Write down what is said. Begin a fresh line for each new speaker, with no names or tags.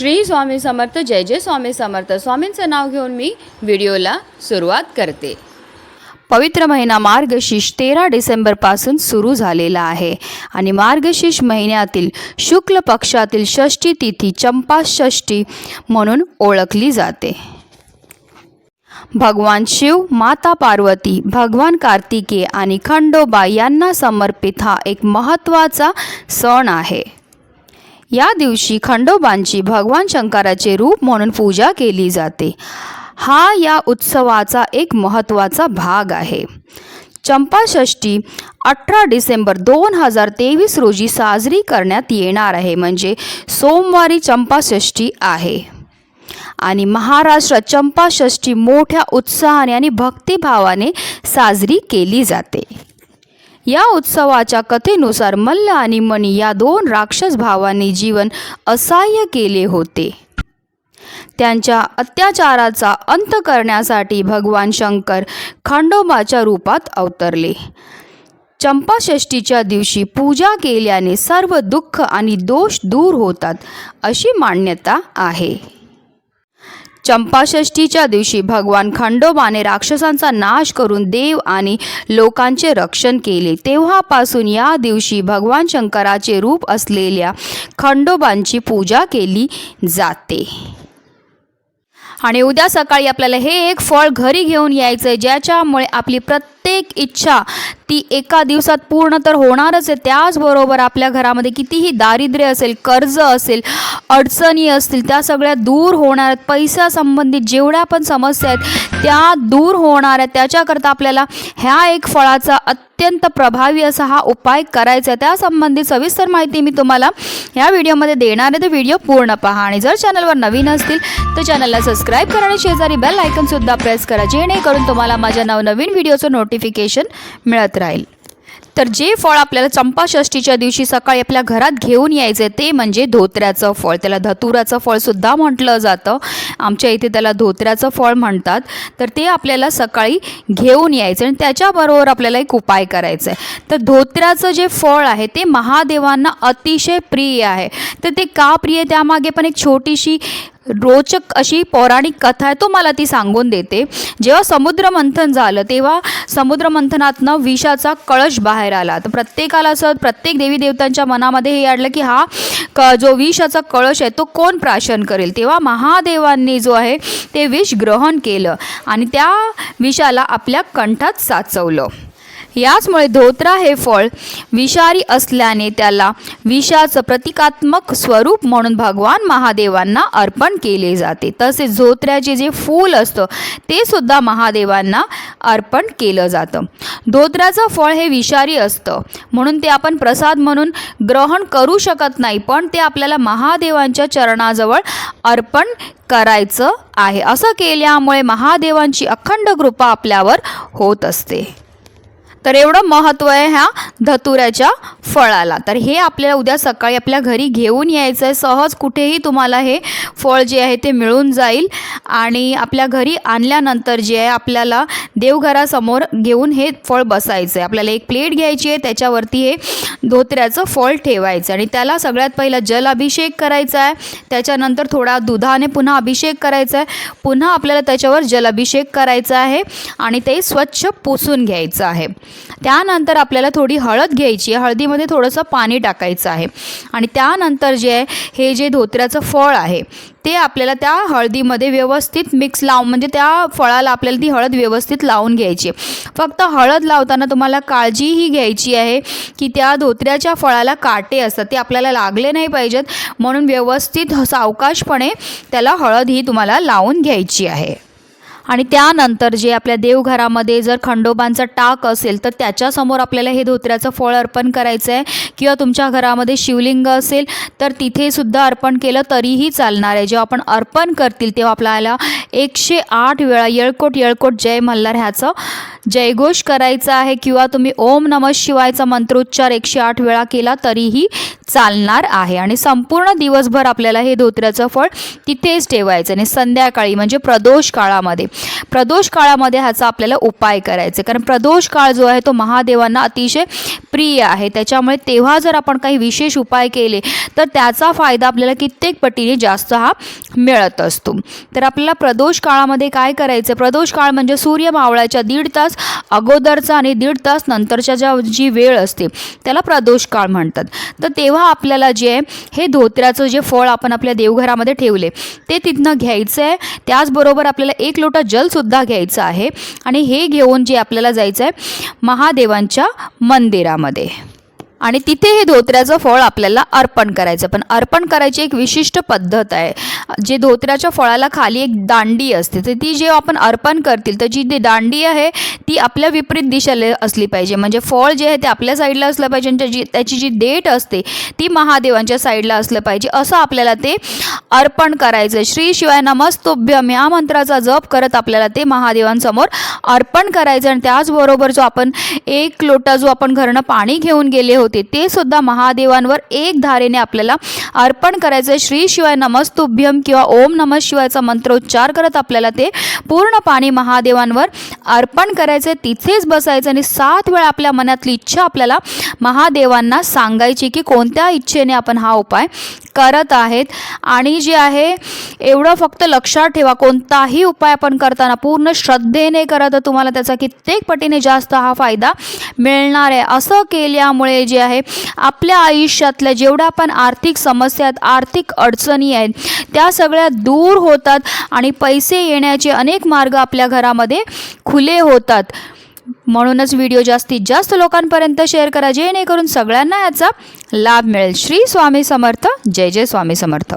श्री स्वामी समर्थ जय जय स्वामी समर्थ. स्वामींचं नाव घेऊन मी व्हिडिओला सुरुवात करते. पवित्र महिना मार्गशीर्ष तेरा डिसेंबरपासून सुरू झालेला आहे आणि मार्गशीर्ष महिन्यातील शुक्ल पक्षातील षष्ठी तिथी चंपा षष्ठी म्हणून ओळखली जाते. भगवान शिव माता पार्वती भगवान कार्तिकेय आणि खंडोबा यांना समर्पित हा एक महत्त्वाचा सण आहे. या दिवशी खंडोबांची भगवान शंकराचे रूप म्हणून पूजा केली जाते. हा या उत्सवाचा एक महत्त्वाचा भाग आहे. चंपाषष्ठी अठरा डिसेंबर दोन हजार तेवीस रोजी साजरी करण्यात येणार आहे. म्हणजे सोमवारी चंपाषष्ठी आहे. आणि महाराष्ट्रात चंपाषष्ठी मोठ्या उत्साहाने आणि भक्तिभावाने साजरी केली जाते. या उत्सवाच्या कथेनुसार मल्ल आणि मणी या दोन राक्षस भावांनी जीवन असह्य केले होते. त्यांच्या अत्याचाराचा अंत करण्यासाठी भगवान शंकर खंडोबाच्या रूपात अवतरले. चंपाषष्ठीच्या दिवशी पूजा केल्याने सर्व दुःख आणि दोष दूर होतात अशी मान्यता आहे. चंपाषष्ठीच्या दिवशी भगवान खंडोबाने राक्षसांचा नाश करून देव आणि लोकांचे रक्षण केले. तेव्हापासून या दिवशी भगवान शंकराचे रूप असलेल्या खंडोबांची पूजा केली जाते. आणि उद्या सकाळी आपल्याला हे एक फळ घरी घेऊन यायचं आहे ज्याच्यामुळे आपली प्रत्येक प्रत्येक इच्छा ती एका दिवसात पूर्ण तर होणारच आहे. त्याचबरोबर आपल्या घरामध्ये कितीही दारिद्र्य असेल कर्ज असेल अडचणी असतील त्या सगळ्या दूर होणार आहेत. पैसा संबंधित जेवढ्या पण समस्या आहेत त्या दूर होणार आहेत. त्याच्याकरता आपल्याला ह्या एक फळाचा अत्यंत प्रभावी असा हा उपाय करायचा आहे. त्यासंबंधित सविस्तर माहिती मी तुम्हाला ह्या व्हिडिओमध्ये देणार आहे. तर व्हिडिओ पूर्ण पहा आणि जर चॅनलवर नवीन असतील तर चॅनलला सबस्क्राईब करा आणि शेजारी बेल आयकनसुद्धा प्रेस करा. जेणेकरून तुम्हाला माझ्या नवनवीन व्हिडिओचं नोटिफिकेशन मिळत राहील. तर जे फळ आपल्याला चंपाषष्ठीच्या दिवशी सकाळी आपल्या घरात घेऊन यायचं आहे ते म्हणजे धोत्र्याचं फळ. त्याला धतुराचं फळसुद्धा म्हटलं जातं. आमच्या इथे त्याला धोत्र्याचं फळ म्हणतात. तर ते आपल्याला सकाळी घेऊन यायचं आणि त्याच्याबरोबर आपल्याला एक उपाय करायचा. आहे तर धोत्र्याचं जे फळ आहे ते महादेवांना अतिशय प्रिय आहे. तर ते का प्रिय त्यामागे पण एक छोटीशी रोचक अशी पौराणिक कथा आहे तो मला ती सांगून देते. जेव्हा समुद्रमंथन झालं तेव्हा समुद्रमंथनातनं विषाचा कळश बाहेर आला. तर प्रत्येकाला असं प्रत्येक देवी देवतांच्या मनामध्ये हे अडलं की हा क जो विषाचा कळश आहे तो कोण प्राशन करेल? तेव्हा महादेवांनी जो आहे ते विष ग्रहण केलं आणि त्या विषाला आपल्या कंठात साचवलं. याचमुळे धोत्रा हे फळ विषारी असल्याने त्याला विषाचं प्रतिकात्मक स्वरूप म्हणून भगवान महादेवांना अर्पण केले जाते. तसेच धोत्र्याचे जे फूल असतं ते सुद्धा महादेवांना अर्पण केलं जातं. धोत्र्याचं फळ हे विषारी असतं. म्हणून ते आपण प्रसाद म्हणून ग्रहण करू शकत नाही पण ते आपल्याला महादेवांच्या चरणाजवळ अर्पण करायचं आहे. असं केल्यामुळे महादेवांची अखंड कृपा आपल्यावर होत असते. तर एवढं महत्त्व आहे ह्या धतुऱ्याच्या फळाला. तर हे आपल्याला उद्या सकाळी आपल्या घरी घेऊन यायचं आहे. सहज कुठेही तुम्हाला हे फळ जे आहे ते मिळून जाईल. आणि आपल्या घरी आणल्यानंतर जे आहे आपल्याला देवघरासमोर घेऊन हे फळ बसायचं आहे. आपल्याला एक प्लेट घ्यायची आहे. त्याच्यावरती हे धोत्र्याचं फळ ठेवायचं आणि त्याला सगळ्यात पहिला जल अभिषेक करायचा आहे. त्याच्यानंतर थोडा दुधाने पुन्हा अभिषेक करायचा आहे. पुन्हा आपल्याला त्याच्यावर जलाभिषेक करायचा आहे. आणि ते स्वच्छ पुसून घ्यायचं आहे. त्यानंतर आपल्याला थोडी हळद घ्यायची आहे. हळदीमध्ये थोडंसं पाणी टाकायचं आहे. आणि त्यानंतर जे आहे हे जे धोत्र्याचं फळ आहे ते आपल्याला त्या हळदीमध्ये व्यवस्थित मिक्स लावून म्हणजे त्या फळाला आपल्याला ती हळद व्यवस्थित लावून घ्यायची आहे. फक्त हळद लावताना तुम्हाला काळजी ही घ्यायची आहे की त्या धोत्र्याच्या फळाला काटे असतात ते आपल्याला लागले नाही पाहिजेत. म्हणून व्यवस्थित सावकाशपणे त्याला हळद ही तुम्हाला लावून घ्यायची आहे. आणि त्यानंतर जे आपल्या देवघरामध्ये जर खंडोबांचा टाक असेल तर त्याच्यासमोर आपल्याला हे धोत्र्याचं फळ अर्पण करायचं आहे किंवा तुमच्या घरामध्ये शिवलिंग असेल तर तिथे सुद्धा अर्पण केलं तरीही चालणार आहे. जेव्हा आपण अर्पण करतील तेव्हा आपल्याला एकशे आठ वेळा येळकोट येळकोट जय मल्हार ह्याचं जयघोष करायचा आहे. किंवा तुम्ही ओम नमः शिवायचा मंत्रोच्चार एकशे आठ वेळा केला तरीही चालणार आहे. आणि संपूर्ण दिवसभर आपल्याला हे धोत्र्याचं फळ तिथेच ठेवायचं आणि संध्याकाळी म्हणजे प्रदोष काळामध्ये. प्रदोष काळामध्ये ह्याचा आपल्याला उपाय करायचा. आहे. कारण प्रदोष काळ जो आहे तो महादेवांना अतिशय प्रिय आहे. त्याच्यामुळे तेव्हा जर आपण काही विशेष उपाय केले तर त्याचा फायदा आपल्याला कित्येक पटीने जास्त हा मिळत असतो. तर आपल्याला प्रदोष काळामध्ये काय करायचं? प्रदोष काळ म्हणजे सूर्य मावळाच्या दीड तास अगोदरचा आणि दीड तास नंतरच्या ज्या जी वेळ असते त्याला प्रदोष काळ म्हणतात. तर तेव्हा आपल्याला जे आहे हे धोत्र्याचं जे फळ आपण आपल्या देवघरामध्ये ठेवले ते तिथनं घ्यायचं आहे त्याचबरोबर आपल्याला एक लोटा जलसुद्धा घ्यायचं आहे. आणि हे घेऊन जे आपल्याला जायचं आहे महादेवांच्या मंदिरामध्ये. आणि तिथे हे धोत्र्याचं फळ आपल्याला अर्पण करायचं. पण अर्पण करायची एक विशिष्ट पद्धत आहे. जे धोत्र्याच्या फळाला खाली एक दांडी असते. तर ती जे आपण अर्पण करतील तर जी ती दांडी आहे ती आपल्या विपरीत दिशेला असली पाहिजे. म्हणजे फळ जे आहे ते आपल्या साईडला असलं पाहिजे आणि त्याची त्याची जी देठ असते ती महादेवांच्या साईडला असलं पाहिजे. असं आपल्याला ते अर्पण करायचं श्री शिवाय नमस्तोभ्यम या मंत्राचा जप करत आपल्याला ते महादेवांसमोर अर्पण करायचं आणि त्याचबरोबर जो आपण एक लोटा जो आपण घरनं पाणी घेऊन गेले होते ते सुद्धा महादेवांवर एक धारेने आपल्याला अर्पण करायचं. श्री शिवाय नमस्तुभ्यम किंवा ओम नम शिवायचा मंत्रोच्चार करत आपल्याला ते पूर्ण पाणी महादेवांवर अर्पण करायचं तिथेच बसायचं आणि सात वेळा आपल्या मनातली इच्छा आपल्याला महादेवांना सांगायची की कोणत्या इच्छेने आपण हा उपाय करत आहेत. आणि जे आहे एवढं फक्त लक्षात ठेवा. कोणताही उपाय आपण करताना पूर्ण श्रद्धेने करत तुम्हाला त्याचा कित्येक पटीने जास्त हा फायदा मिळणार आहे. असं केल्यामुळे जे आहे. आपल्या आयुष्यातल्या जेवढ्या पण आर्थिक समस्या आहेत आर्थिक अडचणी आहेत त्या सगळ्या दूर होतात आणि पैसे येण्याचे अनेक मार्ग आपल्या घरामध्ये खुले होतात. म्हणूनच व्हिडिओ जास्तीत जास्त लोकांपर्यंत शेअर करा जेणेकरून सगळ्यांना याचा लाभ मिळेल. श्री स्वामी समर्थ. जय जय स्वामी समर्थ.